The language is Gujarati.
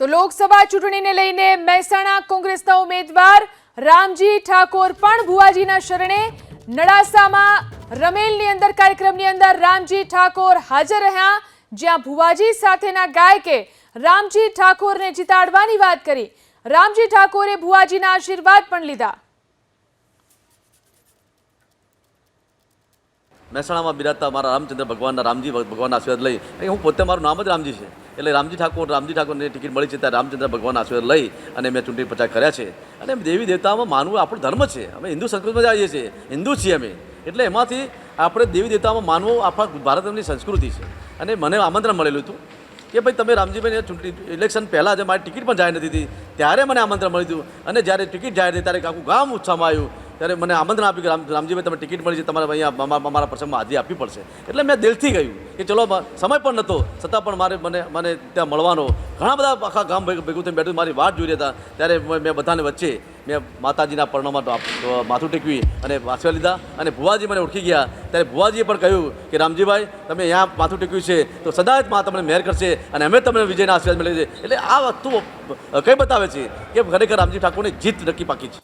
તો લોકસભા ચૂંટણીને લઈને મહેસાણા કોંગ્રેસના ઉમેદવાર રામજી ઠાકોર પણ ભુવાજીના શરણે નડાસામાં રમેલની અંદર, કાર્યક્રમની અંદર રામજી ઠાકોર હાજર રહ્યા. જ્યાં ભુવાજી સાથેના ગાયકે રામજી ઠાકોરને જીતાડવાની વાત કરી. રામજી ઠાકોરે ભુવાજીના આશીર્વાદ પણ લીધા. મહેસાણામાં બિરાજતા મારા રામચંદ્ર ભગવાનના રામજી ભગવાનના આશીર્વાદ લઈ. હું પોતે મારું નામ જ રામજી છે. એટલે રામજી ઠાકોર, રામજી ઠાકોરને ટિકિટ મળી છે ત્યારે રામચંદ્ર ભગવાન આશીર્વાદ લઈ અને મેં ચૂંટણી પ્રચાર કર્યા છે. અને દેવી દેવતાઓમાં માનવું આપણો ધર્મ છે. અમે હિન્દુ સંસ્કૃતિમાં જઈએ છીએ. હિન્દુ છીએ અમે. એટલે એમાંથી આપણે દેવી દેવતાઓમાં માનવું આપણા ભારતની સંસ્કૃતિ છે. અને મને આમંત્રણ મળેલું હતું કે ભાઈ તમે રામજીભાઈને ચૂંટણી ઇલેક્શન પહેલાં જે મારી ટિકિટ પણ જાહેર નથી હતી ત્યારે મને આમંત્રણ મળ્યું હતું. અને જ્યારે ટિકિટ જાહેર થઈ, ત્યારે આખું ગામ ઉત્સાહમાં આવ્યું. ત્યારે મને આમંત્રણ આપ્યું કે રામ, રામજીભાઈ તમે ટિકિટ મળી છે, તમારે અહીંયા અમારા પ્રસંગમાં હાજરી આપવી પડશે. એટલે મેં દિલથી ગયું કે ચલો સમય પણ નહોતો, છતાં પણ મારે મને મને ત્યાં મળવાનો. ઘણા બધા આખા ગામ ભેગું થઈને બેઠું, મારી વાટ જોઈ રહ્યા હતા. ત્યારે મેં બધાને વચ્ચે, મેં માતાજીના પરણોમાં માથું ટેકવી અને આશીર્વાદ લીધા અને ભુવાજી મને ઓળખી ગયા. ત્યારે ભુવાજીએ પણ કહ્યું કે, રામજીભાઈ, તમે અહીંયા માથું ટેક્યું છે, તો સદાય જ મા તમને મહેર કરશે અને અમે તમને વિજયના આશીર્વાદ મળે છે એટલે આ વસ્તુ કંઈ બતાવે છે કે ખરેખર રામજી ઠાકોરની જીત નક્કી પાકી છે.